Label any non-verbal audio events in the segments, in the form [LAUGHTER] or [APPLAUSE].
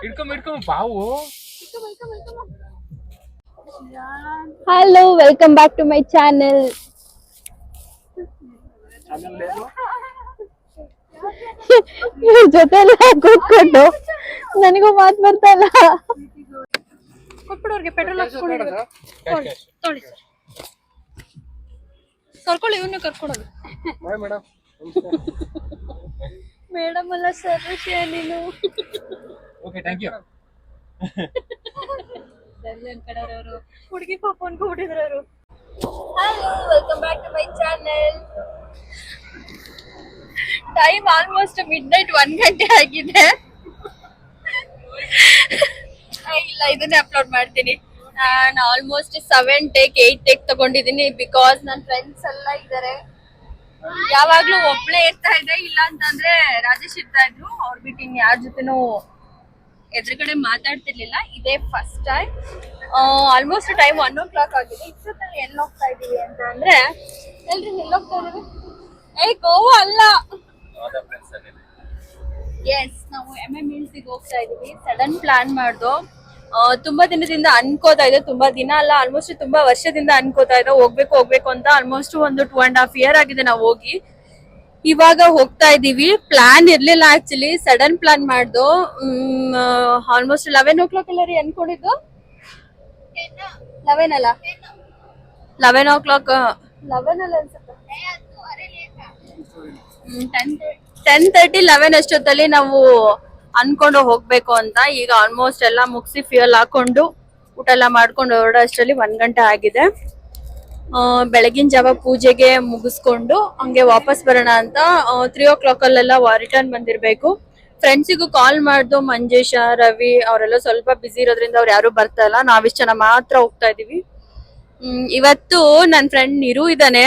ಹಿಡ್ಕೊಂಬ ಹಿಡ್ಕೊಂಬ ಬಾವು. Hello welcome back to my channel ಇವ್ರ ಜೊತೆ ಎಲ್ಲ ಕೂತ್ಕೊಂಡು ನನಗೂ ಮಾತು ಬರ್ತಾ ಇಲ್ಲ. ಕೊಟ್ಬಿಡೋರ್ಗೆ ಪೆಟ್ರೋಲ್ ಕರ್ಕೊಳ್ಳಿ ಇವನ್ನ ಕರ್ಕೊಳೋದು [LAUGHS] ಮೇಡಮ್ ಅಲ್ಲ ಸರ್ ನೀನು. ಓಕೆ ಥ್ಯಾಂಕ್ ಯು ಹುಡುಗಿ ಪಾಪ ಅನ್ಕೊಂಡ್ಬಿಟ್ಟಿದ್ರು ಅವರು hello welcome back to my channel time almost midnight one ಗಂಟೆ ಆಗಿದೆ. ಇಲ್ಲ ಇದನ್ನೇ ಅಪ್ಲೋಡ್ ಮಾಡ್ತೀನಿ. ನಾನು almost seven take eight take ತಗೊಂಡಿದ್ದೀನಿ ಬಿಕಾಸ್ ನನ್ನ ಫ್ರೆಂಡ್ಸ್ ಎಲ್ಲ ಇದ್ದಾರೆ ಯಾವಾಗ್ಲೂ ಒಬ್ಳೆ ಇರ್ತಾ ಇದ್ದೆ, ಇಲ್ಲ ಅಂತಂದ್ರೆ ರಾಜೇಶ್ ಇರ್ತಾ ಇದ್ರು. ಅವ್ರ ಬಿಟ್ಟು ಇನ್ ಯಾರ ಜೊತೆನೂ ಎದುರುಗಡೆ ಮಾತಾಡ್ತಿರ್ಲಿಲ್ಲ. ಇದೇ first time almost time one o'clock ಆಗಿದೆ. ಇಷ್ಟೊತ್ತಲ್ಲಿ ಎಲ್ಲಿ ಹೋಗ್ತಾ ಇದೀವಿ ಅಂತ ಅಂದ್ರೆ, ಎಲ್ರಿ ಎಲ್ಲಿ ಹೋಗ್ತಾ ಇದೀವಿ ಏ, ಗೋವಾ ಅಲ್ಲ. ಎಸ್ ನಾವು ಎಂ ಎಂ ಮೀಲ್ಸಿಗೆ ಹೋಗ್ತಾ ಇದೀವಿ ಸಡನ್ ಪ್ಲಾನ್ ಮಾಡ್ದು. ತುಂಬಾ ದಿನದಿಂದ ಅನ್ಕೋತಾ ಇದೆ ತುಂಬಾ ದಿನ ಅಲ್ಲ ಆಲ್ಮೋಸ್ಟ್ ತುಂಬಾ ವರ್ಷದಿಂದ ಅನ್ಕೋತಾ ಇದೆ ಹೋಗ್ಬೇಕು ಹೋಗ್ಬೇಕು ಅಂತ ಆಲ್ಮೋಸ್ಟ್ ಒಂದು ಟೂ ಅಂಡ್ ಹಾಫ್ ಇಯರ್ ಆಗಿದೆ ನಾವು ಹೋಗಿ. ಇವಾಗ ಹೋಗ್ತಾ ಇದೀವಿ ಪ್ಲಾನ್ ಇರ್ಲಿಲ್ಲ ಆಕ್ಚುಲಿ ಸಡನ್ ಪ್ಲಾನ್ ಮಾಡ್ದು. ಆಲ್ಮೋಸ್ಟ್ ಲೆವೆನ್ ಓ ಕ್ಲಾಕ್ ಎಲ್ಲ ರೀ ಅನ್ಕೊಂಡಿದ್ದು? ಲೆವೆನ್ ಅಲ್ಲ? ಲೆವೆನ್ ಓ ಕ್ಲಾಕ್ ಲೆವೆನ್ ಅಲ್ಲ ಅನ್ಸುತ್ತೆ. ಟೆನ್ ತರ್ಟಿ ಲೆವೆನ್ ಅಷ್ಟೊತ್ತಲ್ಲಿ ನಾವು ಅನ್ಕೊಂಡು ಹೋಗ್ಬೇಕು ಅಂತ ಈಗ ಆಲ್ಮೋಸ್ಟ್ ಎಲ್ಲ ಮುಗಿಸಿ ಫ್ಯೂಯಲ್ ಹಾಕೊಂಡು ಊಟ ಎಲ್ಲ ಮಾಡ್ಕೊಂಡು ಹೊರಡೋ ಅಷ್ಟರಲ್ಲಿ ಒಂದ್ ಗಂಟೆ ಆಗಿದೆ. ಆ, ಬೆಳಗಿನ ಜಾವ ಪೂಜೆಗೆ ಮುಗಿಸ್ಕೊಂಡು ಹಂಗೆ ವಾಪಸ್ ಬರೋಣ ಅಂತ ತ್ರೀ ಓ ಕ್ಲಾಕ್ ಅಲ್ಲೆಲ್ಲ ರಿಟರ್ನ್ ಬಂದಿರ್ಬೇಕು. ಫ್ರೆಂಡ್ಸಿಗೂ ಕಾಲ್ ಮಾಡ್ದು ಮಂಜೇಶ ರವಿ ಅವರೆಲ್ಲ ಸ್ವಲ್ಪ ಬಿಸಿ ಇರೋದ್ರಿಂದ ಅವ್ರು ಯಾರು ಬರ್ತಾ ಇಲ್ಲ. ನಾವಿಷ್ಟು ಜನ ಮಾತ್ರ ಹೋಗ್ತಾ ಇದೀವಿ. ಇವತ್ತು ನನ್ನ ಫ್ರೆಂಡ್ ನಿರು ಇದ್ದಾನೆ.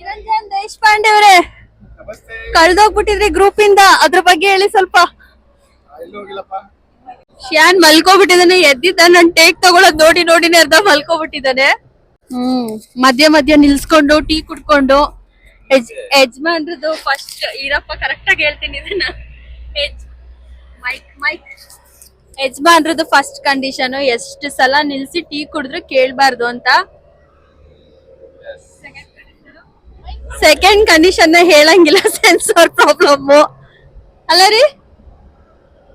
ನಿರಂಜನ್ ದೇಶಪಾಂಡೆ ಅವರೇ. ಕಳ್ದೋಗ್ಬಿಟ್ಟಿದ್ರಿ ಗ್ರೂಪ್ ಇಂದ. ಅದ್ರ ಬಗ್ಗೆ ಹೇಳಿ ಸ್ವಲ್ಪ. ಶ್ಯಾನ್ ಮಲ್ಕೋಬಿಟ್ಟಿದಾನೆ ಎದ್ದಿದ್ದ ನನ್ ಟೇಕ್ ತಗೊಳೋದ್ ನೋಡಿ ನೋಡಿನೇ ಅರ್ಧ ಮಲ್ಕೋಬಿಟ್ಟಿದ್ದಾನೆ. ಹ್ಮ್ ಮಧ್ಯ ಮಧ್ಯ ನಿಲ್ಸ್ಕೊಂಡು ಟೀ ಕುಡ್ಕೊಂಡು. ಯಜ್ ಯಜಮಾನ್ರದ್ದು ಫಸ್ಟ್ ಈರಪ್ಪ ಕರೆಕ್ಟ್ ಆಗಿ ಹೇಳ್ತೀನಿ ಇದನ್ನ. ಯಜ್ ಮೈಕ್ ಮೈಕ್. ಯಜಮಾನ್ರದ್ದು ಫಸ್ಟ್ ಕಂಡೀಷನ್ ಎಷ್ಟು ಸಲ ನಿಲ್ಸಿ ಟೀ ಕುಡಿದ್ರು ಕೇಳ್ಬಾರ್ದು ಅಂತ. ಸೆಕೆಂಡ್ ಕಂಡೀಷನ್ ಹೇಳಂಗಿಲ್ಲ [LAUGHS] ಸೆನ್ಸರ್ ಪ್ರಾಬ್ಲಮ್ ಅಲ್ಲ ರೀ?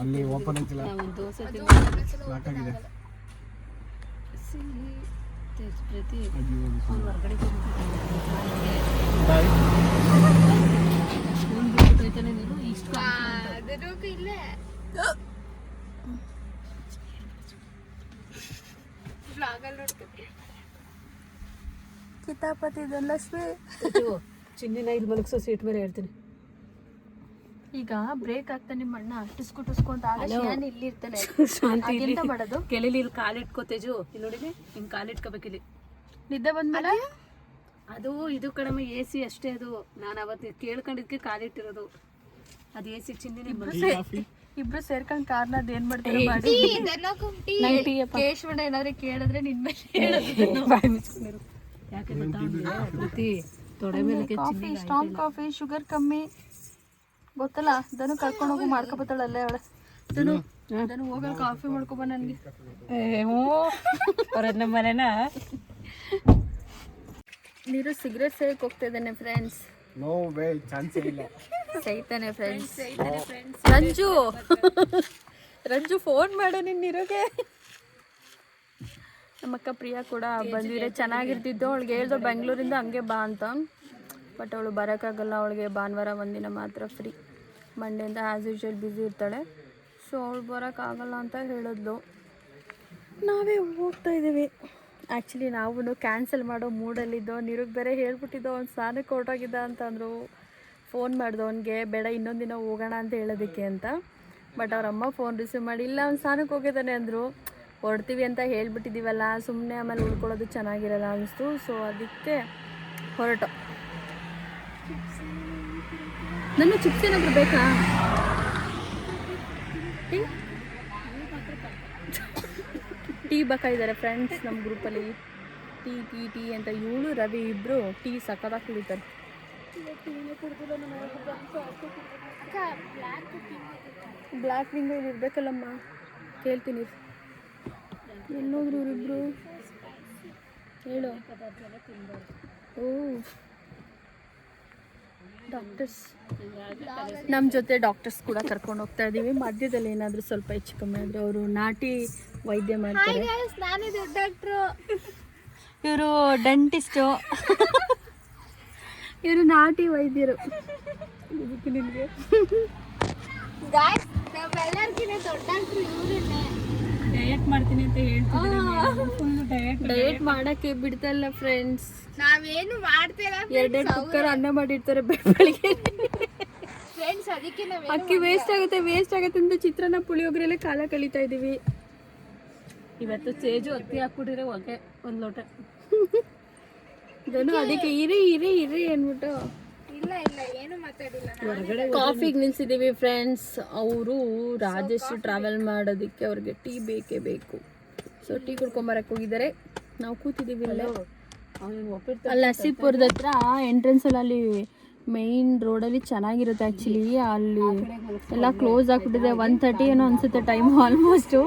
ಅಲ್ಲಿ ಓಪನ್ ಐತಿಲ್ಲ ಸಾಕಾಗಿದೆ ಕಿತಾಪತಿ ಧನಲಕ್ಷ್ಮಿ. [LAUGHS] ಚಿನ್ನಿನ ಇಲ್ಲಿ ಮಲಗಿಸೋ ಸೀಟ್ ಮೇಲೆ ಹೇಳ್ತೀನಿ. ಈಗ ಬ್ರೇಕ್ ಆಗ್ತಾ ನಿಮ್ಮ ಅಣ್ಣ ಟಿಸ್ಕು ಟಿಸ್ಕು ಅಂತ ಆಗ ಶ್ಯಾನ್ ಇಲ್ಲಿ ಇರ್ತಾನೆ. [LAUGHS] ಶಾಂತಿ ಇಲ್ಲಿ. ಎಂತ ಮಾಡೋದು? ಕೆಳಲಿ ಇಲ್ಲಿ ಕಾಲಿಟ್ಕೋ ತೇಜು. ಇಲ್ಲಿ ನೋಡಿ ಹಿಂಗ್ ಕಾಲಿಟ್ಕೋಬೇಕು ಇಲ್ಲಿ. ನಿದ್ದೆ ಬಂದ್ಮೇಲೆ? ಅದು? ಇದು ಕಡಿಮೆ ಎ ಸಿ ಅಷ್ಟೇ ಅದು. ನಾನು ಅವತ್ತು ಕೇಳ್ಕೊಂಡಿದ್ಕೆ ಕಾಲಿಟ್ಟಿರೋದು ಅದು ಎ ಸಿ ಚಿನ್ನಿನ ಇಬ್ರು ಸೇರ್ಕೊಂಡ್ ಕಾರ್ನ ಅದೇನ್ ಏನ್ ಮಾಡ್ತಾರೆ ಮಾಡಿ. ಕೇಶವಣ್ಣ ಏನಾದ್ರು ಕೇಳಿದ್ರೆ ನಿನ್ ಮೇಲೆ ಹೇಳೋದು. [LAUGHS] ಯಾಕೆ ಗೊತ್ತಾ ತೊಡೆ ಮೇಲೆ ಕಾಫಿ ಸ್ಟ್ರಾಂಗ್ ಕಾಫಿ ಶುಗರ್ ಕಮ್ಮಿ. ಗೊತ್ತಲ್ಲ? ದನು ಕರ್ಕೊಂಡು ಹೋಗಿ ಮಾಡ್ಕೊಬತ್ತಾಳ ಅಲ್ಲೇ ಅವಳೆ ದನು ದನು ಹೋಗಲ್ ಕಾಫಿ ಮಾಡ್ಕೊಬ ನನ್ಗೆ. ಅವ್ರ ನಮ್ಮ ಮನೆನ? ನೀರು ಸಿಗರೇಟ್ ಸೇರಕ್ ಹೋಗ್ತಾ ಇದ್ದಾನೆ ಫ್ರೆಂಡ್ಸ್ ನೋ ವೇ ಚಾನ್ಸ್ ಇಲ್ಲ. ಸೈತಾನೆ ಫ್ರೆಂಡ್ಸ್ ರಂಜು! ರಂಜು ಫೋನ್ ಮಾಡು ನಿನ್ ಇರೋಗೆ ನಮ್ಮಕ್ಕ ಪ್ರಿಯಾ ಕೂಡ ಬಂದಿದ್ರೆ ಚೆನ್ನಾಗಿರ್ತಿದ್ದು ಅವಳಿಗೆ ಹೇಳ್ದು ಬೆಂಗಳೂರಿಂದ ಹಂಗೆ ಬಾ ಅಂತ. ಬಟ್ ಅವಳು ಬರೋಕ್ಕಾಗಲ್ಲ ಅವಳಿಗೆ ಭಾನುವಾರ ಒಂದಿನ ಮಾತ್ರ ಫ್ರೀ ಮಂಡೆಯಿಂದ ಆ್ಯಸ್ ಯೂಶ್ವಲ್ ಬ್ಯುಸಿ ಇರ್ತಾಳೆ. ಸೊ ಅವಳು ಬರೋಕ್ಕಾಗಲ್ಲ ಅಂತ ಹೇಳಿದ್ಲು. ನಾವೇ ಹೋಗ್ತಾ ಇದ್ದೀವಿ. ಆ್ಯಕ್ಚುಲಿ ನಾವು ಕ್ಯಾನ್ಸಲ್ ಮಾಡೋ ಮೂಡಲ್ಲಿದ್ದೋ ನಿರುಗ್ ಬೇರೆ ಹೇಳ್ಬಿಟ್ಟಿದ್ದೋ, ಅವ್ನು ಸ್ನಾನಕ್ಕೆ ಹೊರಟೋಗಿದ್ದ ಅಂತಂದರು ಫೋನ್ ಮಾಡ್ದು ಅವನಿಗೆ, ಬೇಡ ಇನ್ನೊಂದು ದಿನ ಹೋಗೋಣ ಅಂತ ಹೇಳೋದಕ್ಕೆ ಅಂತ. ಬಟ್ ಅವರಮ್ಮ ಫೋನ್ ರಿಸೀವ್ ಮಾಡಿ, ಇಲ್ಲ ಅವ್ನು ಸ್ನಾನಕ್ಕೆ ಹೋಗಿದ್ದಾನೆ ಅಂದರು. ಹೊರಡ್ತೀವಿ ಅಂತ ಹೇಳ್ಬಿಟ್ಟಿದ್ದೀವಲ್ಲ ಸುಮ್ಮನೆ ಆಮೇಲೆ ಉಳ್ಕೊಳ್ಳೋದು ಚೆನ್ನಾಗಿರಲ್ಲ ಅನಿಸ್ತು. ಸೊ ಅದಕ್ಕೆ ಹೊರಟು. ನನ್ನ ಚಿಪ್ಸ್ ಏನಾದರೂ ಬೇಕಾ? ಟೀ ಬೇಕಾಗಿದ್ದಾರೆ ಫ್ರೆಂಡ್ಸ್ ನಮ್ಮ ಗ್ರೂಪಲ್ಲಿ ಟೀ ಟೀ ಟೀ ಅಂತ ಇವಳು ರವಿ ಇಬ್ಬರು ಟೀ ಸಕ್ಕದಾಗಿ ಕುಡಿತಾರೆ. ಬ್ಲ್ಯಾಕ್ ವಿಂಗೋ ಇರ್ಬೇಕಲ್ಲಮ್ಮ? ಕೇಳ್ತೀನಿ ಎಲ್ಲೋದ್ರು ಇವರಿಬ್ರು? ಹೇಳು. ಓ. ಡಾಕ್ಟರ್ಸ್ ನಮ್ಮ ಜೊತೆ ಡಾಕ್ಟರ್ಸ್ ಕೂಡ ಕರ್ಕೊಂಡು ಹೋಗ್ತಾ ಇದ್ದೀವಿ ಮಧ್ಯದಲ್ಲಿ ಏನಾದರೂ ಸ್ವಲ್ಪ ಹೆಚ್ಚು ಕಮ್ಮಿ ಆದರೆ ಅವರು ನಾಟಿ ವೈದ್ಯ ಮಾಡ್ತಾರೆ. ಇವರು ಡೆಂಟಿಸ್ಟು ಇವರು ನಾಟಿ ವೈದ್ಯರು. ನಿಮಗೆ ನಿನಗೆ ಡಯಟ್ ಮಾಡ್ತೀನಿ ಅಂತ ಹೇಳ್ತಿದ್ದೀನಿ ಡಯಟ್ ಮಾಡಕ್ಕೆ ಬಿಡ್ತಾ ಇಲ್ಲ ಫ್ರೆಂಡ್ಸ್ ನಾವೇನು ಮಾಡ್ತಿಲ್ಲ ಎರಡೆರಡು ಕುಕ್ಕರ್ ಅನ್ನ ಮಾಡಿರ್ತಾರೆ ಬೆಳಗ್ಗೆ ಫ್ರೆಂಡ್ಸ್ ಅದಕ್ಕೆ ನಾವ್ ಅಕ್ಕಿ ವೇಸ್ಟ್ ಆಗುತ್ತೆ ವೇಸ್ಟ್ ಆಗುತ್ತೆ ಅಂತ ಚಿತ್ರಾನ್ನ ಪುಳಿಯೋಗರೆಲ್ಲ ಕಾಲ ಕಳೀತಾ ಇದೀವಿ. ಇವತ್ತು ಸೇಜು ಅಕ್ಕಿ ಹಾಕ್ಬಿಟ್ಟಿದ್ರೆ ಹೊಗೆ ಒಂದು ಲೋಟ. [LAUGHS] ಇದನ್ನು ಅದಕ್ಕೆ ಇರಿ ಇರಿ ಇರಿ ಅಂದ್ಬಿಟ್ಟು. ಇಲ್ಲ ಇಲ್ಲ. ಕಾಫಿಗೆ ನಿಲ್ಸಿದೀವಿ ಫ್ರೆಂಡ್ಸ್ ಅವರು ರಾಜೇಶ್ ಟ್ರಾವೆಲ್ ಮಾಡೋದಕ್ಕೆ ಅವ್ರಿಗೆ ಟೀ ಬೇಕೇ ಬೇಕು. ಸೊ ಟೀ ಕುಡ್ಕೊಂಬರಕ್ಕೆ ಹೋಗಿದ್ದಾರೆ. ನಾವು ಕೂತಿದ್ದೀವಿ ಅಲ್ಲಿ ನಸೀಪುರದ ಹತ್ರ ಎಂಟ್ರೆನ್ಸ್ ಅಲ್ಲಿ ಅಲ್ಲಿ ಮೈನ್ ರೋಡಲ್ಲಿ ಚೆನ್ನಾಗಿರುತ್ತೆ ಆ್ಯಕ್ಚುಲಿ ಅಲ್ಲಿ ಎಲ್ಲ ಕ್ಲೋಸ್ ಆಗಿಬಿಟ್ಟಿದೆ. ಒನ್ ತರ್ಟಿ ಏನೋ ಅನ್ಸುತ್ತೆ ಟೈಮ್ ಆಲ್ಮೋಸ್ಟು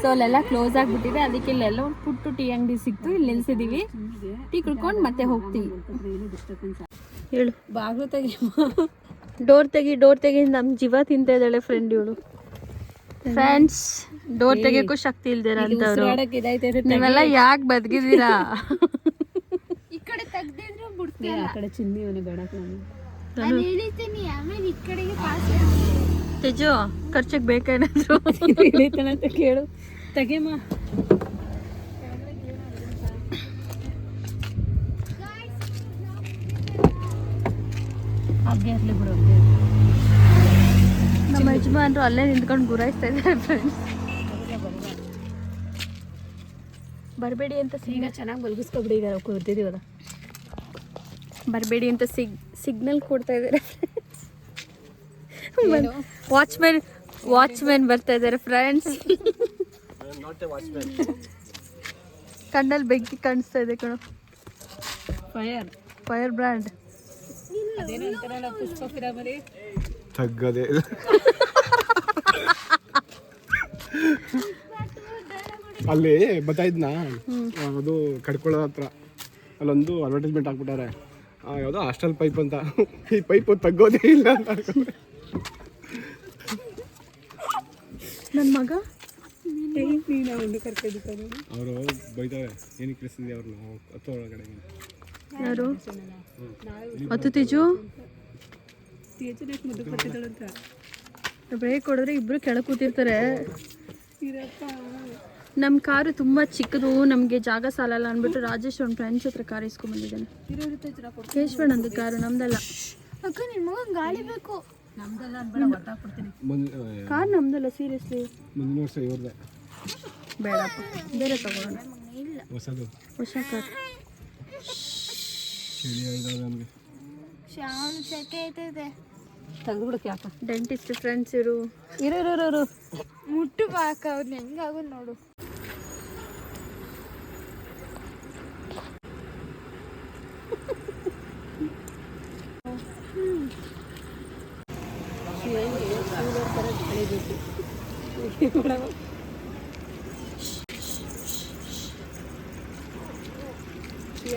ಸೊ ಅಲ್ಲೆಲ್ಲ ಕ್ಲೋಸ್ ಆಗಿಬಿಟ್ಟಿದೆ. ಅದಕ್ಕೆ ಇಲ್ಲೆಲ್ಲ ಒಂದು ಪುಟ್ಟು ಟೀ ಅಂಗಡಿ ಸಿಕ್ತು. ಇಲ್ಲಿ ನಿಲ್ಸಿದೀವಿ. ಟೀ ಕುಡ್ಕೊಂಡು ಮತ್ತೆ ಹೋಗ್ತೀವಿ. ಹೇಳು. ಬಾಗು ತೆಗಿ. ಡೋರ್ ತೆಗಿ ಡೋರ್ ತೆಗಿ ನಮ್ಮ ಜೀವ ತಿಂತ ಇದ್ದಾಳೆ ಫ್ರೆಂಡ್ ಇವಳು. ಫ್ರೆಂಡ್ಸ್ ಡೋರ್ ತೆಗಿಯಕ್ಕೂ ಶಕ್ತಿ ಇಲ್ದಿರ ಅಂತವ್ರು ನೀವೆಲ್ಲ ಯಾಕೆ ಬದುಕಿದ್ದೀರಾ? ಈ ಕಡೆ ತೆಗ್ದಿದ್ರು ಬಿಡ್ತೀನಿ ಆ ಕಡೆ ಚಿನ್ನಿ ಅವನು ಬೇಡಕ್ ನಾನು. ನಾನು ಇಳಿತೀನಿ ಆಮೇಲೆ ಈ ಕಡೆಗೆ ಪಾಸ್ ತೇಜು ಖರ್ಚಿಗೆ ಬೇಕಾೇನಾದ್ರು [LAUGHS] ಕೇಳು. ತೆಗೆಮ್ಮ ಹಾಗೆ ಇರಲಿ ಬಿಡು ನಮ್ಮ ಯಜಮಾನರು ಅಲ್ಲೇ ನಿಂತ್ಕೊಂಡು ಗುರಾಯಿಸ್ತಾ ಇದ್ದಾರೆ ಫ್ರೆಂಡ್ಸ್ ಬರಬೇಡಿ ಅಂತ ಈಗ ಚೆನ್ನಾಗಿ ಮಲಗಿಸ್ಕೊಬಿಡಿ ಈಗ ಕೂರ್ತಿದೀವಲ್ಲ ಬರಬೇಡಿ ಅಂತ ಸಿಗ್ ಸಿಗ್ನಲ್ ಕೊಡ್ತಾ ಇದ್ದಾರೆ ವಾಚ್ಮ್ಯಾನ್ ವಾಚ್ಮ್ಯಾನ್ ಬರ್ತಾ ಇದ್ದಾರೆ ಫ್ರೆಂಡ್ಸ್ ಕಣ್ಣಲ್ಲಿ ಬೆಂಕಿ ಕಾಣಿಸ್ತಾ ಇದೆ ಕಣೋ. ಫೈರ್ ಫೈರ್ ಬ್ರ್ಯಾಂಡ್ ಅದೇನೋ ಅಂತಾರಲ್ಲ ಪುಷ್ಪ ಪಿರಾಮರಿ ತಗ್ಗದೆ. ಅಲ್ಲಿ ಬತ್ತಾಯಿದ್ನಾ ಅದು ಕಡ್ಕೊಳ್ಳೋ ಹತ್ರ. ಅಲ್ಲೊಂದು ಅಡ್ವರ್ಟೈಸ್ಮೆಂಟ್ ಹಾಕ್ಬಿಟ್ಟಾರೆ. ಯಾವುದೋ ಹಾಸ್ಟೆಲ್ ಪೈಪ್ ಅಂತ. ಈ ಪೈಪ್ ತಗ್ಗೋದೇ ಇಲ್ಲ ಅಂತ ಅನ್ಕೊಂಡೆ. ನನ್ನ ಮಗ? ನೀನು ಅವರು ಬೈತಾರೆ ಏನಕ್ಕೆ ಕಳಿಸಿದ್ವಿ ಅವ್ರನ್ನ? ಹತ್ತು ಒಳಗಡೆ. ಯಾರು? ತೇಜು? ಕೊಟ್ಟಿದ್ದಳಂತ ಬ್ರೇಕ್ ಹೊಡೆದ್ರೆ ಇಬ್ರು ಕೆಳಗೆ ಕೂತಿರ್ತಾರೆ. ನಮ್ಮ ಕಾರು ತುಂಬ ಚಿಕ್ಕದು ನಮಗೆ ಜಾಗ ಸಾಲಲ್ಲ ಅಂದ್ಬಿಟ್ಟು ರಾಜೇಶ್ ಅವ್ನ ಫ್ರೆಂಡ್ಸ್ ಹತ್ರ ಕಾರ್ ಇಸ್ಕೊಂಬಂದಿದ್ದಾನೆ ಕೇಶವಣ್ಣಂದು ಕಾರು ನಮ್ದಲ್ಲ. ಅಕ್ಕ ನಿನ್ ಮಗನ್ ಗಾಳಿ ಬೇಕು. ಕಾರ್ ನಮ್ದಲ್ಲ ಸೀರಿಯಸ್ಲಿ ಮುಂದಿನ ವರ್ಷ ಇವ್ರದ್ದೆ ಬೇಡಪ್ಪ ಬೇರೆ ತಗೊಳ್ಳೋಣ. ಹೊಸದು. ಹೊಸ ಕಾರ್. ಚಳಿ ಇದಾವೆ ನಮಗೆ ಶಾನ್ ಸೆಕೆ ಐತೈತೆ ತೆಗೆದ್ಬಿಡಕ್ಕೆ ಯಾಕ ಡೆಂಟಿಸ್ಟ್ ಫ್ರೆಂಡ್ಸ್ ಇರು ಇರು ಇರು ಇರು, ಇರು ಮುಟ್ಟು ಬಾಕ ಅವ್ರನ್ನ ಹೆಂಗಾಗೋದು ನೋಡು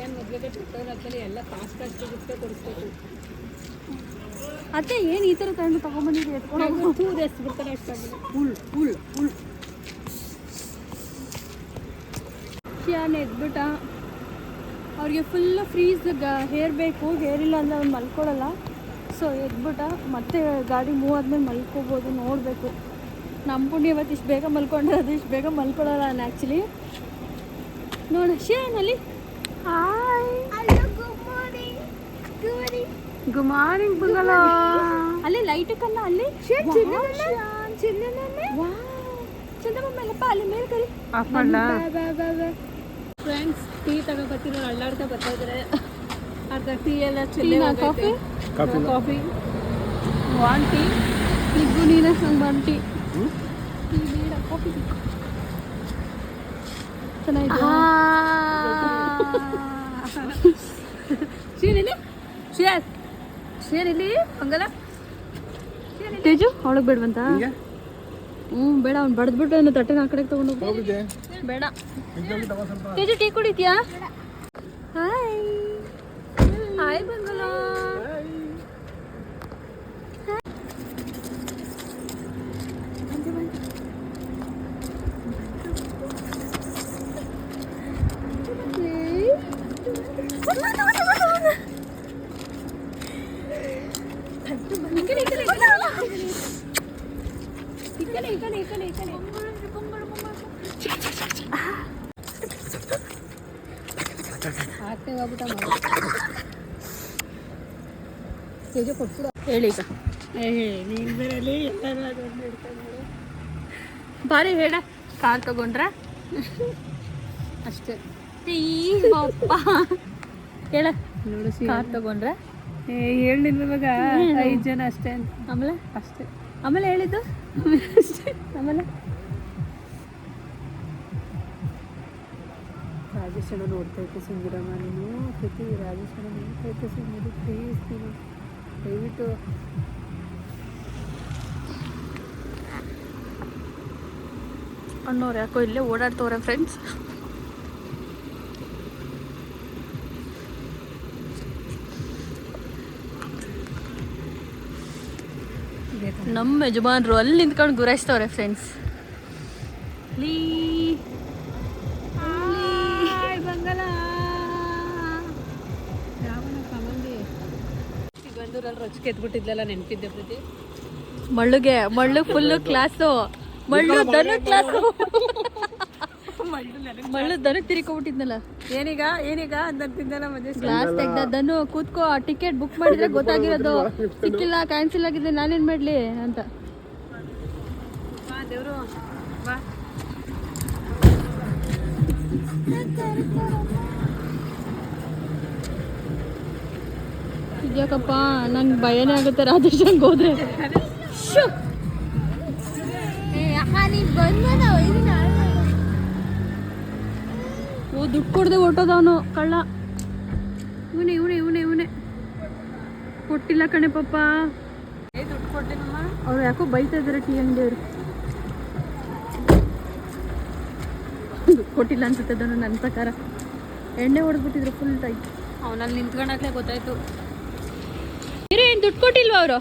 ಏನು ಮೊದಲಿಗೆ ಚಿಕ್ಕವರಾದ್ಮೇಲೆ ಎಲ್ಲ ಕಾಸು ಕಾಸು ಬಿಟ್ಟು ಕೊಡಿಸ್ಬೇಕು. ಅತ್ತೆ ಏನು ಈ ಥರ ತಂದು ತಗೊಂಬಂದಿದ್ದೀವಿ ಎತ್ಕೊಂಡು ಕೂದು ಎಷ್ಟು ಬಿಡ್ತಾರೆ ಅಷ್ಟಾಗಿ ಫುಲ್ ಫುಲ್ ಫುಲ್. ಶಿಯಾನ್ ಎದ್ಬಿಟ್ಟ. ಅವ್ರಿಗೆ ಫುಲ್ ಫ್ರೀಸ್ ಹೇರ್ ಬೇಕು ಹೇರ್ ಇಲ್ಲ ಅಂದರೆ ಅವ್ನು ಮಲ್ಕೊಳ್ಳಲ್ಲ ಸೊ ಎದ್ಬಿಟ್ಟ. ಮತ್ತೆ ಗಾಡಿ ಮೂವ್ ಆದಮೇಲೆ ಮಲ್ಕೋಬೋದು ನೋಡಬೇಕು. ನಮ್ಮ ಪುಣ್ಯ ಇವತ್ತು ಇಷ್ಟು ಬೇಗ ಮಲ್ಕೊಂಡ್ರೆ ಅದು ಇಷ್ಟು ಬೇಗ ಮಲ್ಕೊಳ್ಳಲ್ಲ ನಾನು ಆ್ಯಕ್ಚುಲಿ ನೋಡ ಶಿಯಾನ್ ಅಲ್ಲಿ. ಹಾಯ್ ಗುಡ್ ಮಾರ್ನಿಂಗ್ ಬಂಗಲ ಅಲ್ಲಿ ಲೈಟ್ ಕಲ್ಲ ಅಲ್ಲಿ? Wow, ಶಿಯಾನ್ ಆಫ್ ಮಾಡ್ಲಾ ಫ್ರೆಂಡ್ಸ್ ಟೀ ತಗೋಬರ್ತೀನಿ ಅಳ್ಳಾಡ್ತಾ ಬರ್ತಾ ಇದ್ದಾರೆ ಅರ್ಧ ಟೀ ಎಲ್ಲ ಚೆನ್ನ ಕಾಫಿ ಕಾಫಿ. ಒನ್ ಟೀ ಇಬ್ಬರು ನೀನು ನಂಗೆ ಒನ್ ಟೀ ಟೀ ಬೇಡ ಕಾಫಿ ಚೆನ್ನಾಗಿದೆ ಶೀರಿಲಿ ಶೇರ್ ಶೇರಿಲಿ ಹಂಗಲ್ಲ ತೇಜು ಅವಳಗ್ ಬೇಡವಂತ? ಹ್ಮ್ ಹ್ಞೂ ಬೇಡ ಅವ್ನು ಬಡ್ದ್ಬಿಟ್ಟು ಅವನು ತಟ್ಟೆನ ಆ ಕಡೆಗೆ ತಗೊಂಡು ಹೋಗಿದೆ ಬೇಡ. ತೇಜು ಟೀ ಕುಡಿತೀಯಾ? ಹಾಯ್ ಹಾಯ್ ಬಂಗಲ ಆಕ್ಟಿವ್ ಆಗ್ಬಿಟ್ಟ ಮಾಡಿ ತೇಜ ಕೊಟ್ಬಿಡು ಹೇಳಿ ಈಗ. ನೀನು ಬೇರೆ ಹೇಳ ಕಾರ್ ತಗೊಂಡ್ರ? ಅಷ್ಟೇ. ಅಪ್ಪ ಹೇಳ ನೋಡು ಕಾರ್ ತಗೊಂಡ್ರ? ಹೇಳಿಲ್ಲ ಇವಾಗ? ಐದು ಜನ ಅಷ್ಟೇ ಅಂತ. ಆಮೇಲೆ? ಅಷ್ಟೇ. ಆಮೇಲೆ ಹೇಳಿದ್ದು? ಆಮೇಲೆ? ರಾಜೇಶ್ ಅಣ್ಣ ನೋಡ್ತಾ ಇದ್ದೆ ಸಿಂಗಿರಮ್ಮ ನೀನು. ಪ್ರತಿ ರಾಜೇಶ್ ಅಣ್ಣ ನೋಡ್ತಾ ಇದ್ದೆ ಪ್ಲೀಸ್ ನೀನು. ದಯವಿಟ್ಟು. ಅಣ್ಣವ್ರು ಯಾಕೋ ಇಲ್ಲೇ ಓಡಾಡ್ತವ್ರೆ ಫ್ರೆಂಡ್ಸ್ ನಮ್ಮ ಯಜಮಾನ್ರು ಅಲ್ಲಿ ನಿಂತ್ಕೊಂಡು ಗುರಾಯಿಸ್ತವ್ರೆ ಫ್ರೆಂಡ್ಸ್ ಲೀ ರೊಚ್ಚಿಗೆ ಎದ್ಬಿಟ್ಟಿದ್ಲಲ್ಲ ನೆನಪಿದ್ದೆ ಪ್ರತಿ. ಮಳ್ಳುಗೆ ಮಳ್ಳು ಫುಲ್ಲು ಕ್ಲಾಸು ಮಳ್ಳು ದನ ಕ್ಲಾಸು ಮಳ್ಳು ದನ ತಿರ್ಕೊಬಿಟ್ಟಿದ್ನಲ್ಲ. ಏನೀಗ ಏನೀಗ ಅಂತಿದ್ದಲ್ಲ ಮಜೆ ಕ್ಲಾಸ್ ತೆಗ್ದ ದನು ಕೂತ್ಕೋ ಟಿಕೆಟ್ ಬುಕ್ ಮಾಡಿದ್ರೆ ಗೊತ್ತಾಗಿರೋದು. ಸಿಕ್ಕಿಲ್ಲ ಕ್ಯಾನ್ಸಲ್ ಆಗಿದೆ ನಾನೇನ್ ಮಾಡ್ಲಿ ಅಂತ. ಇದ್ಯಾಕಪ್ಪ? ನಂಗೆ ಭಯನೇ ಆಗುತ್ತೆ ರಾಜೇಶ್ ಹಂಗೆ ಹೋದ್ರೆ. ಓ ದುಡ್ಡು ಕೊಡದೆ ಹೊಟ್ಟೋದವನು ಕಳ್ಳ. ಇವನೇ ಇವನೇ ಇವನೇ ಇವನೇ. ಕೊಟ್ಟಿಲ್ಲ ಕಣೆ ಪಾಪ. ಅವ್ರು ಯಾಕೋ ಬೈತಾ ಇದಾರೆ ಟೀ ಅಂಗಡಿಯವರು ಕೊಟ್ಟಿಲ್ಲ ಅನ್ಸುತ್ತೆ ಅದನ್ನು ನನ್ನ ಪ್ರಕಾರ. ಎಣ್ಣೆ ಹೊಡೆದ್ಬಿಟ್ಟಿದ್ರು ಫುಲ್ ಟೈಟ್ ಅವನಲ್ಲಿ ನಿಂತ್ಕೊಂಡಾಗ್ಲೇ ಗೊತ್ತಾಯ್ತು. ಏನು ದುಡ್ಡು ಕೊಟ್ಟಿಲ್ವಾ ಅವರು?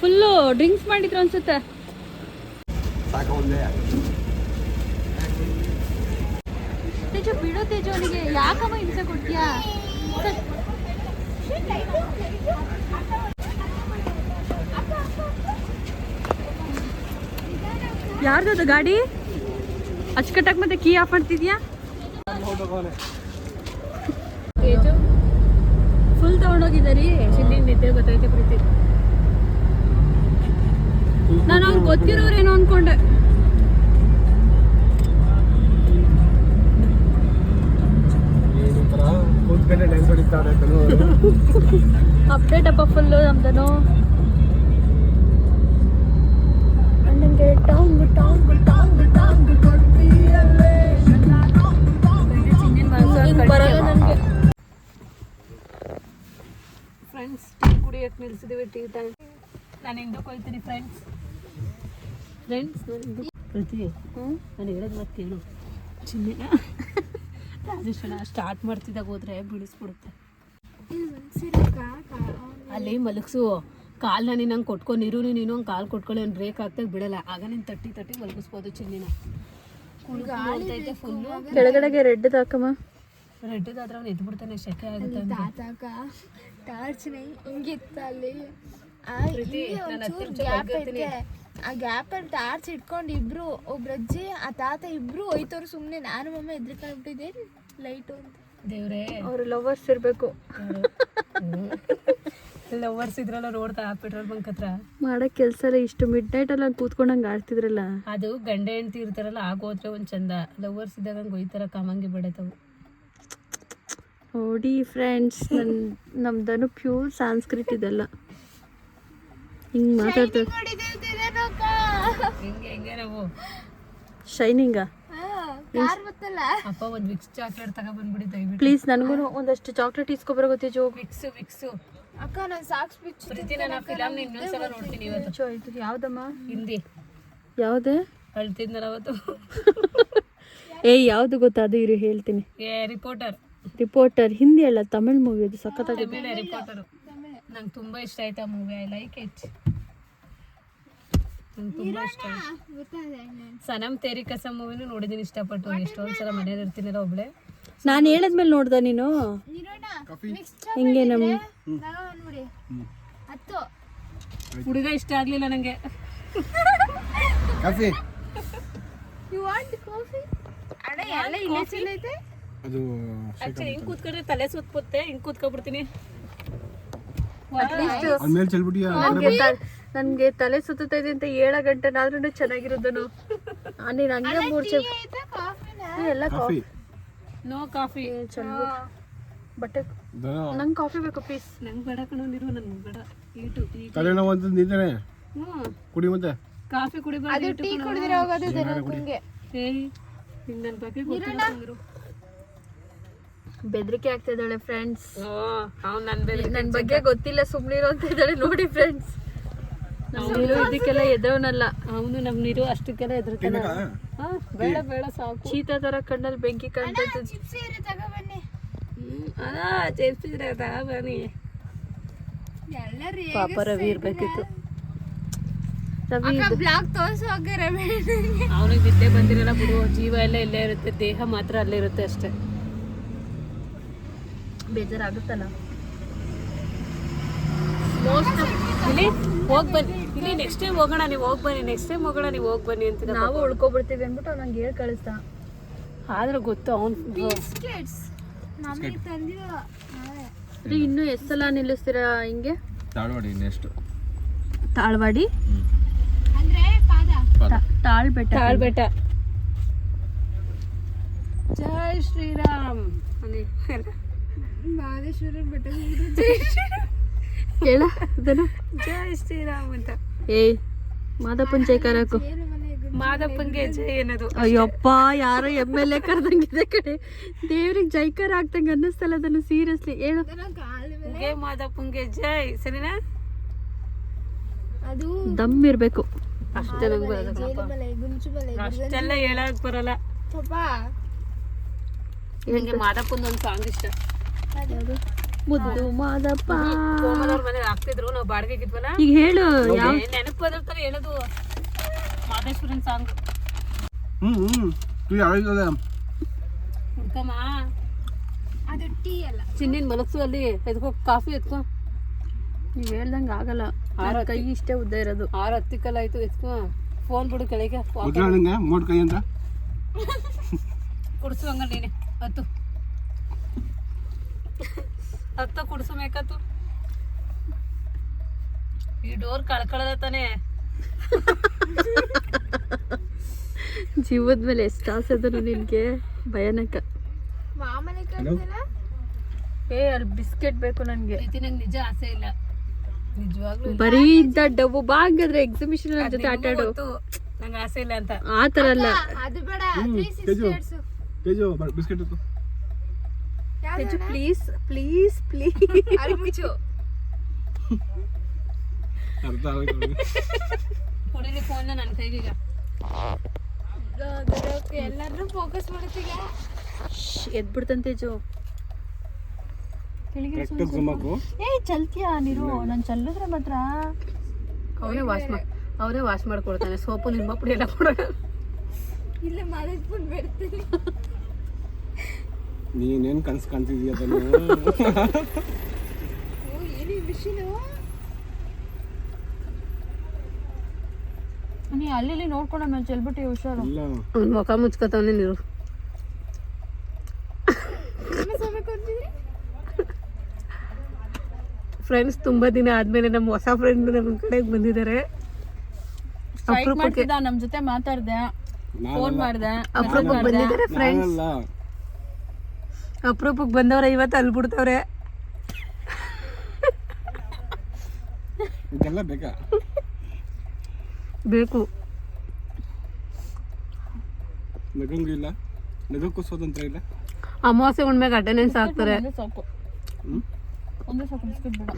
ಫುಲ್ಲು ಡ್ರಿಂಕ್ಸ್ ಮಾಡಿದ್ರು ಅನ್ಸುತ್ತೆ. ತೇಜು ಬಿಡೋ ತೇಜು ಅವನಿಗೆ. ಯಾಕಮ್ಮ ಹಿಂಸೆ ಕೊಡ್ತೀಯಾ? ಯಾರ್ದದು ಗಾಡಿ? ಅಚ್ಚುಕಟ್ಟಾಗಿ ಮತ್ತೆ ಕೀ ಆಫ್ ಮಾಡ್ತಿದ್ಯಾ ತೇಜು ಫುಲ್ ತಗೊಂಡೋಗಿದ್ದಾರಿ ಚಿನ್ನಿ ನಿದ್ದೆ ಗೊತ್ತೈತೆ ಪ್ರೀತಿ. ನಾನು ಅವ್ರು ಗೊತ್ತಿರೋರೇನೋ ಅನ್ಕೊಂಡೆ. ಅಪ್ಡೇಟ್ ಅಪ್ಪ ಫುಲ್ಲು ನಮ್ದನು. ಅಣ್ಣಂಗೆ ಟಾಂಗ್ ಟಾಂಗ್ ಟಾಂಗ್ ಟಾಂಗ್ ಬರಲ್ಲ. ಫ್ರೆಂಡ್ಸ್ ಟೀ ಕುಡಿಯಕ್ ನಿಲ್ಸಿದೀವಿ ಟೀ ಟೈಮ್ ನಾನು ಹಿಂದಕ್ಕೆ ಹೋಗ್ತೀನಿ ಫ್ರೆಂಡ್ಸ್ ಫ್ರೆಂಡ್ಸ್ ಪ್ರತಿ ನಾನು ಹೇಳೋದು ಮತ್ತೆ ಕೇಳು. ಚಿನ್ನಿನ? ರಾಜೇಶ್ವರ ಸ್ಟಾರ್ಟ್ ಮಾಡ್ತಿದ್ದಾಗ ಹೋದ್ರೆ ಬಿಡಿಸ್ಬಿಡುತ್ತೆ. ಅಲ್ಲಿ ಮಲಗಿಸು. ಕಾಲ್ ನೀನು ಹಂಗೆ ಕೊಟ್ಕೊಂಡು ಇರು ನೀನು ಹಂಗೆ ಕಾಲು ಕೊಟ್ಕೊಳ್ಳಿ ಅವ್ನು ಬ್ರೇಕ್ ಆಗ್ತಾಗ ಬಿಡಲ್ಲ. ಆಗ ನೀನು ತಟ್ಟಿ ತಟ್ಟಿ ಮಲಗಿಸ್ಬೋದು ಚಿನ್ನಿನ. ಕೆಳಗಡೆಗೆ ರೆಡ್ ಹಾಕಮ್ಮ ರೆಡ್ಡದಾದ್ರೆ ಅವ್ನು ಎದ್ಬಿಡ್ತಾನೆ ಶೆಕೆ ಆಗುತ್ತೆ ಅಂತ. ತಾತಾಗ ಟಾರ್ಚ್ ಹಿಂಗಿತ್ತು ಅಲ್ಲಿ. ಆ ಪ್ರೀತಿ, ಇಲ್ಲಿ ನಾನ್ ಹತ್ತ್ ಒಂಚೂರು ನಿಮಿಷ ಗ್ಯಾಪ್. ಐತೆ. ಆ ಗ್ಯಾಪ್ ಅಲ್ಲಿ ಟಾರ್ಚ್ ಇಟ್ಕೊಂಡು ಇಬ್ರು ಒಬ್ರಜ್ಜಿ ಆ ತಾತ ಇಬ್ರು ಹೋಯ್ತವ್ರು ಸುಮ್ಮನೆ ನಾನು ಮಮ್ಮ ಎದ್ರಿಕೊಂಡ್ಬಿಟ್ಟಿದ್ದೆ ಲೈಟು ಅಂತ. ದೇವ್ರೇ. ಅವ್ರ ಲವರ್ಸ್ ಇರಬೇಕು. ಲವರ್ಸ್ ಇದ್ರಲ್ಲ ರೋಡ್ ಪೆಟ್ರೋಲ್ ಬಂಕ್ ಹತ್ರ. ಮಾಡಕ್ ಕೆಲ್ಸ ಎಲ್ಲ ಇಷ್ಟು ಮಿಡ್ ನೈಟ್ ಅಲ್ಲಿ ಕೂತ್ಕೊಂಡಂಗ ಆಡ್ತಿದ್ರಲ್ಲ. ಅದು ಗಂಡ ಹೆಂಡತಿ ಇರ್ತಾರಲ್ಲ ಆಗೋದ್ರೆ ಒಂದ್ ಚಂದ. ಲವರ್ಸ್ ಇದ್ದಾಗ ಹಂಗೆ ಒಯ್ತಾರ ಕಾಮಂಗಿ ಬಡತಾವು. ನೋಡಿ ಫ್ರೆಂಡ್ಸ್ ನನ್ ನಮ್ದನು ಪ್ಯೂರ್ ಸಾಂಸ್ಕ್ರಿಟ್ ಇದೆಲ್ಲ. ಹಿಂಗ್ ಮಾತಾಡ್ತಾರೆ ಶೈನಿಂಗ ಪ್ಲೀಸ್ ನನಗೂ ಒಂದಷ್ಟು ಚಾಕ್ಲೇಟ್ ಇಸ್ಕೊಬರೋ ಗೊತ್ತೇ ಜೋ ವಿಕ್ಸ್ ವಿಕ್ಸು ಅಕ್ಕ ನಾನು ಸಾಕ್ಸ್ ಪ್ರೀತಿ ನಾನು ಆ ಫಿಲಮ್ ಇನ್ನೊಂದ್ಸಲ ನೋಡ್ತೀನಿ ಇವತ್ತು. ಇದು ಯಾವ್ದಮ್ಮ? ಹಿಂದಿ. ಯಾವ್ದೇ? ಅಳ್ತಿದ್ನಲ್ಲ ಅವತ್ತು. [LAUGHS] ಏ ಯಾವ್ದು ಗೊತ್ತಾ? ಅದು ಇರು ಹೇಳ್ತೀನಿ. ಏ ರಿಪೋರ್ಟರ್ ರಿಪೋರ್ಟರ್ ಹಿಂದಿ ಅಲ್ಲ ತಮಿಳ್ ಮೂವಿ ಅದು ಸಖತ್ತಾಗಿದೆ ರಿಪೋರ್ಟರ್ ನಂಗೆ ತುಂಬ ಇಷ್ಟ ಆಯ್ತು ಆ ಮೂವಿ ಐ ಲೈಕ್ ಇಟ್ ನಂಗೆ ತುಂಬಾ ಇಷ್ಟ ಆಯ್ತು. ಗೊತ್ತಾದೆ ಸನಮ್ ತೇರಿ ಕಸಮ್ ಮೂವಿನೂ ನೋಡಿದೀನಿ ಇಷ್ಟಪಟ್ಟು. ಎಷ್ಟೊಂದು ಸಲ ಮನೇಲಿ ಇರ್ತೀನಲ್ಲ ಒಬ್ಳೆ. ನಾನು ಹೇಳದ್ಮೇಲೆ ನೋಡ್ದ ನೀನು? ಹಿಂಗೆ ನಮ್ಮ ಹುಡುಗ ಇಷ್ಟ ಆಗ್ಲಿಲ್ಲ ನಂಗೆ. ಕಾಫಿ ಯು ವಾಂಟ್ ಕಾಫಿ ಅಣ್ಣ ಎಲ್ಲ ಇಲ್ಲೇ ಚೆಲ್ಲೈತೆ ಅದು ಆಕ್ಚುಲಿ ಹಿಂಗ್ ಕೂತ್ಕೊಂಡ್ರೆ ತಲೆ ಸುತ್ತಪುತ್ತೆ ಹಿಂಗ್ ಕೂತ್ಕೊಂಡ್ಬಿಡ್ತೀನಿ ಅದ್ಮೇಲೆ ಚೆಲ್ಬಿಟ್ಟಿಯ ನನ್ಗೆ ತಲೆ ಸುತ್ತಾ ಇದೆ ಅಂತ ಏಳ ಗಂಟೆನಾದ್ರೂ ಚೆನ್ನಾಗಿರೋದನು ನೀನ್ ಹಂಗೆ ಮೂರ್ಛೆ ಎಲ್ಲ ಕಾಫಿ. ನೋ ಕಾಫಿ ಚಲೋ ಬಟ್ಟೆ ನಂಗೆ ಕಾಫಿ ಬೇಕು ಪೀಸ್ ನಂಗೆ ಬೇಡ ನೀರು ನನ್ಗೆ ಬೇಡ. ಈಟು ಈ ತಲೆನೋವು ಅಂತ ನಿಂತಾನೆ. ಹ್ಞೂ ಕುಡಿ ಮತ್ತೆ. ಕಾಫಿ ಕುಡಿಬಾರ್ದು ಟೀ ಕುಡಿದ್ರೆ ಹೋಗೋದು ದಿನಕ್ಕಂಗೆ ಏಯ್ ಹಿಂಗ್ ನನ್ ಬಗ್ಗೆ ಗೊತ್ತಿಲ್ಲ ಬೆದರಿಕೆ ಆಗ್ತಾ ಇದ್ದಾಳೆ ಫ್ರೆಂಡ್ಸ್ ಓ ಅವ್ನು ನನ್ ಬಗ್ಗೆ ಗೊತ್ತಿಲ್ಲ ಸುಮ್ನಿರು ಅಂತ ಇದ್ದಾಳೆ ನೋಡಿ ಫ್ರೆಂಡ್ಸ್ ನೀರು ಇದಕ್ಕೆಲ್ಲ ಎದವನಲ್ಲ. ಅವನು ನಮ್ ನೀರು ಅಷ್ಟಕ್ಕೆಲ್ಲ ಎದುರ್ತಾನೆ ಹಾ ಬೇಡ ಬೇಡ ಸಾಕು. ಚೀತಾ ತರ ಕಣ್ಣಲ್ಲಿ ಬೆಂಕಿ ಅದ ಬನ್ನಿ. ಪಾಪ ರವಿ ಇರ್ಬೇಕಿತ್ತು. ರವಿ ಬ್ಲಾಗ್ ತೋರ್ಸು ಹೋಗ್ಯಾರ ಅವನಿಗೆ ನಿದ್ದೆ ಬಂದಿರಲ್ಲ ಬಿಡು ಜೀವ ಎಲ್ಲ ಇಲ್ಲೇ ಇರುತ್ತೆ ದೇಹ ಮಾತ್ರ ಅಲ್ಲೇ ಇರುತ್ತೆ ಅಷ್ಟೇ. ಬೇಜಾರಾಗುತ್ತಲ್ಲ? ಇಲ್ಲಿ ಹೋಗಿ ಬನ್ನಿ. ಇಲ್ಲಿ ನೆಕ್ಸ್ಟ್ ಟೈಮ್ ಹೋಗೋಣ ನೀವು ಹೋಗ್ ಬನ್ನಿ. ನೆಕ್ಸ್ಟ್ ಟೈಮ್ ಹೋಗೋಣ ನೀವು ಹೋಗ್ ಬನ್ನಿ ಅಂತ ನಾವು ಉಳ್ಕೊಬಿಡ್ತೀವಿ ಅಂದ್ಬಿಟ್ಟು ಅವ್ನು ನಂಗೆ ಹೇಳಿ ಕಳಿಸ್ದ. ಆದ್ರೆ ಗೊತ್ತು ಅವ್ನು ಬಿಸ್ಕೆಟ್ಸ್ ನಮಗೆ ನಾಳೆ ರೀ ಇನ್ನೂ ಎಷ್ಟು ಸಲ ನಿಲ್ಲಿಸ್ತೀರಾ ಹಿಂಗೆ? ತಾಳ್ವಾಡಿ ನೆಕ್ಸ್ಟ್ ತಾಳ್ವಾಡಿ? ಅಂದ್ರೆ ಪಾದ. ತಾಳ್ಬೆಟ್ಟ. ತಾಳ್ಬೆಟ್ಟ. ಜೈ ಶ್ರೀರಾಮ್. ಅನ್ನಿ. ಮಹದೇಶ್ವರ ಬೆಟ್ಟ [LAUGHS] ಹೇಳ ಅದನ್ನ. ಜೈ ಶ್ರೀರಾಮ್ ಅಂತ. ಏಯ್ ಮಾದಪ್ಪನ್ ಜೈಕಾರಕು ಏನು ಮನೆ ಮಾದಪ್ಪನ್ಗೆ ಜೈ ಅನ್ನೋದು ಅಯ್ಯಪ್ಪ ಯಾರೋ ಎಂ ಎಲ್ ಎ ಕರ್ದಂಗಿದೆ ಕಡೆ ದೇವ್ರಿಗೆ ಜೈಕಾರ ಆಗ್ತಂಗೆ ಅನ್ನಿಸ್ತಲ್ಲ ಅದನ್ನು ಸೀರಿಯಸ್ಲಿ ಹೇಳು. ಮಾದಪ್ಪಂಗೆ ಜಯ ಮಾದಪ್ಪನ್ಗೆ ಜೈ ಸರಿನಾ? ಅದು ದಮ್ ಇರ್ಬೇಕು. ಅಷ್ಟೇ ನಂಗೆ ಬರೋದು ಅಷ್ಟೆಲ್ಲ ಹೇಳಕ್ ಬರಲ್ಲ. ಪಾಪ. ನಂಗೆ ಮಾದಪ್ಪಂದು ಒಂದು ಸಾಂಗ್ ಇಷ್ಟ. ಮುದ್ದು ಮಾದಪ್ಪ. ಕೋಮಲವ್ರ ಮನೆ ಹಾಕ್ತಿದ್ರು ನಾವು ಬಾಡಿಗೆ ಇದ್ವಲ್ಲ ಈಗ ಹೇಳು ಯಾವ ನೆನಪು ಬದಲ್ತಾರೆ ಹೇಳೋದು. ಮಾದೇಶ್ವರನ್ ಸಾಂಗ್ ಹ್ಮ್ ಹ್ಮ್. ಟೀ ಆಯ್ತದೆ ಹುಡ್ಕಮ್ಮ ಅದು ಟೀ ಅಲ್ಲ. ಚಿನ್ನಿನ ಮನಸ್ಸು ಅಲ್ಲಿ ಎದ್ಕೋ ಕಾಫಿ ಎತ್ಕೋ. ನೀವು ಹೇಳ್ದಂಗೆ ಆಗಲ್ಲ. ಆರ ಕೈ ಇಷ್ಟೇ ಉದ್ದ ಇರೋದು. ಆರು ಹತ್ತಿಕ್ಕಲ್ಲ ಆಯ್ತು ಎತ್ಕೋ. ಫೋನ್ ಬಿಡು ಕೆಳಗೆ. ನಿಂಗೆ ಕೈ ಅಂತ? [LAUGHS] ಕುಡ್ಸು ಹಂಗ ನೀನೆ ಹತ್ತು. ಹತ್ತು ಕುಡ್ಸು ಮೇಕತ್ತು ಈ ಡೋರ್ ಕಳ್ಕಳದ ತಾನೆ. ಜೀವದ ಮೇಲೆ ಎಷ್ಟು ಆಸೆ ಅದನ್ನು ನಿನ್ಗೆ? ಭಯಾನಕ. ಮಾಮನೆ ಕಳ್ಸಿಲ್ಲ ಏ ಅಲ್ಲಿ ಬಿಸ್ಕೆಟ್ ಬೇಕು ನನಗೆ. ಪ್ರೀತಿ ನಂಗೆ ನಿಜ ಆಸೆ ಇಲ್ಲ. ನಿಜವಾಗ್ಲೂ ಬರೀ ಇದ್ದ ಡಬ್ಬು ಬಾ ಹಂಗಾದ್ರೆ ಎಕ್ಸಿಬಿಷನ್ ಜೊತೆ ಆಟ ಆಡು ನಂಗೆ ಆಸೆ ಇಲ್ಲ ಅಂತ. ಆ ಥರ ಅಲ್ಲ. ಅದು ಬೇಡ. ತ್ರೀ ತೇಜು ಬಿಸ್ಕೆಟ್ ಅದು ಬಿಸ್ಕೆಟ್ ಇತ್ತು ಪ್ಲೀಸ್ please please ಅರ್ಬಿಚು ಅರ್ಥ ಆಗೋಯ್ತು ಅವ್ನಿಗೆ. ಕೊಡಿರಿ ಫೋನ್ ನನ್ನ ಕೈಗೀಗ. ಎಲ್ಲರೂ ಫೋಕಸ್ ಮಾಡುತ್ತೀಗ? ಎದ್ಬಿಡ್ತಂತೆ ಜೋ. ಏ ಚಲ್ತಿಯಾ ನೀರು? ನಾನು ಚಲ್ಲಿದ್ರೆ ಮಾತ್ರ? ಅವನೇ ವಾಶ್ ಮಾಡಿ ಅವನೇ ವಾಶ್ ಮಾಡ್ಕೊಡ್ತಾನೆ ಸೋಪು ನಿಮ್ಮ ಪುಡಿ ಎಲ್ಲ ಕೊಡೋಣ. ಇಲ್ಲ ಮಾಡಿಸ್ಕೊಂಡು ಬಿಡ್ತೀನಿ ನೀನೇನ್ ಕನ್ಸ್ ಕಾಣ್ತಿದ್ಯ ಅದನ್ನು? ಓ ಏನು ಈ ಮಿಷಿನು ನೀ ಅಲ್ಲಿ ನೋಡ್ಕೊಂಡ ಮೇಲೆ ಚೆಲ್ಬಿಟ್ಟು ಹುಷಾರು. ಇಲ್ಲ. ಅವ್ನ ಮುಖ ಮುಚ್ಕೋತಾವನೆ ನೀರು ಫ್ರೆಂಡ್ಸ್ ತುಂಬಾ ದಿನ ಆದ್ಮೇಲೆ ನಮ್ಮ ಹೊಸ ಫ್ರೆಂಡ್ ನಮ್ಮ ಕಡೆಗೆ ಬಂದಿದ್ದಾರೆ ಅಪ್ರೂಪಕ್ಕೆ ನಮ್ಮ ನಮ್ ಜೊತೆ ಮಾತಾಡ್ದೆ ಫೋನ್ ಮಾಡ್ದೆ ಅಪರೂಪಕ್ಕೆ ಬಂದಿದ್ದಾರೆ ಫ್ರೆಂಡ್ಸ್ ಅಪರೂಪಕ್ಕೆ ಬಂದವ್ರೆ ಇವತ್ತು ಅಲ್ಲಿ ಬಿಡ್ತವ್ರೆ. ಇದೆಲ್ಲ ಬೇಕಾ? ಬೇಕು. ನಗಂಗೂ ಇಲ್ಲ? ನಗಕ್ಕೂ ಸ್ವತಂತ್ರ ಇಲ್ಲ? ಅಮಾವಾಸ್ಯೆ ಉಣ್ಮೆಗೆ ಅಟೆಂಡೆನ್ಸ್ ಹಾಕ್ತಾರೆ. ಒಂದೇ ಸಾಕು. ಒಂದೇ ಸಾಕು ಬಿಸ್ಕೆಟ್ ಬೇಡ.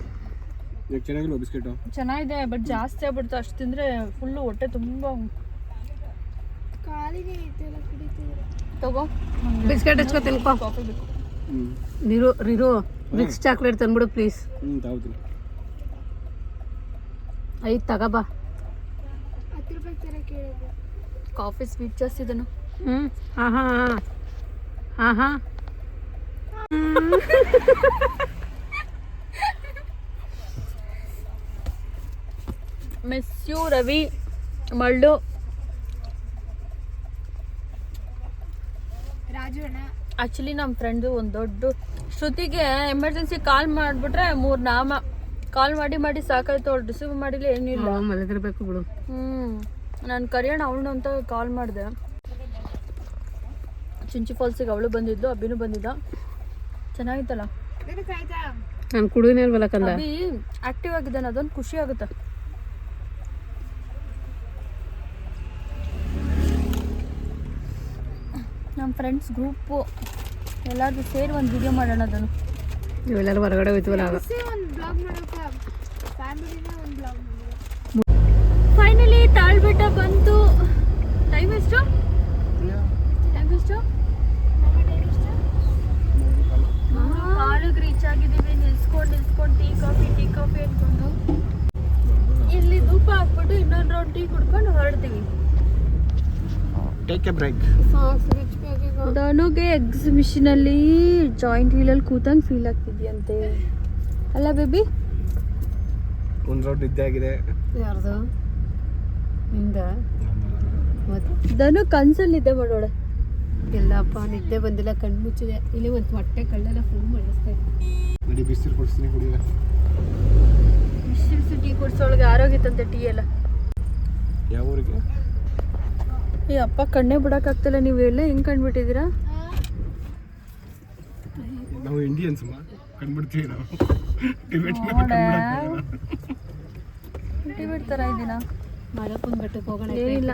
ಬಿಸ್ಕೆಟು? ಚೆನ್ನಾಗಿದೆ ಬಟ್ ಜಾಸ್ತಿ ಆಗ್ಬಿಡ್ತು. ಅಷ್ಟು ತಿಂದ್ರೆ ಫುಲ್ಲು ಹೊಟ್ಟೆ ತುಂಬಾ ಕಾಲಿಗೆ ಇದೆಲ್ಲ ಕುಡಿತಿದ್ರು ತಗೋ. ಬಿಸ್ಕೆಟ್ ಹಚ್ಕೊ ತಿನ್ಕೋ. ಕಾಫಿ ಬೇಕು. ನಿರು ರಿರು ಮಿಕ್ಸ್ ಚಾಕ್ಲೇಟ್ ತಂದ್ಬಿಡು ಪ್ಲೀಸ್. ಹ್ಞೂ ತಾವ್ತೀನಿ ಐದು ತಗೋಬಾ ಹತ್ತು ರೂಪಾಯಿ ತರ ಕಾಫಿ ಸ್ವೀಟ್ ಜಾಸ್ತಿ ಇದನ್ನು. ಹ್ಞೂ ಹಾಂ ಹಾಂ ಹಾಂ. ಹಾಂ ಮಿಸ್ ಯು ರವಿ ಮಳ್ಳು ಆಕ್ಚುಲಿ ನಮ್ಮ ಫ್ರೆಂಡ್ ಒಂದು ದೊಡ್ಡ ಶ್ರುತಿಗೆ ಎಮರ್ಜೆನ್ಸಿ ಕಾಲ್ ಮಾಡ್ಬಿಟ್ರೆ ಮೂರು ನಾಮ. ಕಾಲ್ ಮಾಡಿ ಮಾಡಿ ಸಾಕಾಯ್ತು ಅವ್ಳು ರಿಸೀವ್ ಮಾಡಿಲ್ಲ ಏನಿಲ್ಲ ಮಲಗಿರ್ಬೇಕು ಬಿಡು. ಹ್ಞೂ ನಾನು ಕರಿಯೋಣ ಅವಳು ಅಂತ ಕಾಲ್ ಮಾಡಿದೆ. ಚಿಂಚಿ ಫಾಲ್ಸಿಗೆ ಅವಳು ಬಂದಿದ್ಲು ಅಬ್ಬಿನು ಬಂದಿದ್ದ. ಚೆನ್ನಾಗಿತ್ತಲ್ಲ? ನಾನು ಕುಡಿನೇ ಇಲ್ವಲ್ಲ ಕಂದ ಅಭಿ ಆಕ್ಟಿವ್ ಆಗಿದ್ದಾನೆ ಅದೊಂದು ಖುಷಿ ಆಗುತ್ತೆ. ಫ್ರೆಂಡ್ಸ್ ಗ್ರೂಪು ಎಲ್ಲಾದರೂ ಸೇರಿ ಒಂದು ವಿಡಿಯೋ ಮಾಡೋಣ ಅದನ್ನು. ಇವೆಲ್ಲರೂ ಹೊರಗಡೆ ಹೋಯ್ತವಲ್ಲ ಆಗ ಒಂದು ಬ್ಲಾಗ್ ಮಾಡೋಕೆ ಫ್ಯಾಮಿಲಿನ ಒಂದು ಬ್ಲಾಗ್ ಮಾಡೋದು ಫೈನಲಿ ತಾಳ್ಬೆಟ್ಟ ಬಂತು ಟೈಮ್ ಎಷ್ಟು? ಟೈಮ್ ಎಷ್ಟು? ಕಾಲಿಗೆ ರೀಚ್ ಆಗಿದ್ದೀವಿ. ನಿಲ್ಸ್ಕೊಂಡು ನಿಲ್ಸ್ಕೊಂಡು ಟೀ ಕಾಫಿ ಟೀ ಕಾಫಿ ಅಂದ್ಕೊಂಡು ಇಲ್ಲಿ ಧೂಪ ಹಾಕ್ಬಿಟ್ಟು ಇನ್ನೊಂದು ರೌಂಡ್ ಟೀ ಕುಡ್ಕೊಂಡು ಹೊರಡ್ತೀವಿ. ಟೇಕ್ ಎ ಬ್ರೇಕ್ ಧನುಗೆ ಎಕ್ಸಿಬಿಷನ್ ಅಲ್ಲಿ ಜಾಯಿಂಟ್ ವೀಲಲ್ಲಿ ಕೂತಂಗೆ ಫೀಲ್ ಆಗ್ತಿದ್ಯಂತೆ. ಅಲ್ಲ ಬೇಬಿ ಒಂದು ರೌಂಡ್ ನಿದ್ದೆ ಆಗಿದೆ. ಯಾರ್ದು? ನಿಂದ? ಮತ್ತೆ? ಧನು ಕನ್ಸಲ್ಲಿ ನಿದ್ದೆ ಮಾಡೋಳೆ. ಎಲ್ಲಪ್ಪ ನಿದ್ದೆ ಬಂದಿಲ್ಲ ಕಣ್ಣು ಮುಚ್ಚಿದೆ. ಇಲ್ಲಿ ಒಂದು ಹೊಟ್ಟೆ ಕಳ್ಳೆಲ್ಲ ಫುಲ್ ಮಾಡಿಸ್ತಾ ನಡಿ ಬಿಸಿಲು ಕೊಡಿಸ್ತೀನಿ ಕುಡಿಯ ಬಿಸಿಲು ಟೀ ಕುಡ್ಸೋಳಗೆ ಆರೋಗಿತ್ತಂತೆ ಟೀ ಎಲ್ಲ. ಯಾವ ಊರಿಗೆ? ಈ ಅಪ್ಪ ಕಣ್ಣೇ ಬಿಡೋಕ್ಕಾಗ್ತಿಲ್ಲ ನೀವು ಎಲ್ಲ ಹೆಂಗ್ ಕಂಡ್ಬಿಟ್ಟಿದ್ದೀರಾ? ನಾವು ಇಂಡಿಯನ್ಸ್ ಕಂಡ್ಬಿಡ್ತೀವಿ ನಾವು. ಟಿಬೆಟ್ ಇದ್ದೀನಾ ಬೆಟ್ಟಕ್ಕೆ ಹೋಗೋಣ ಏನಿಲ್ಲ.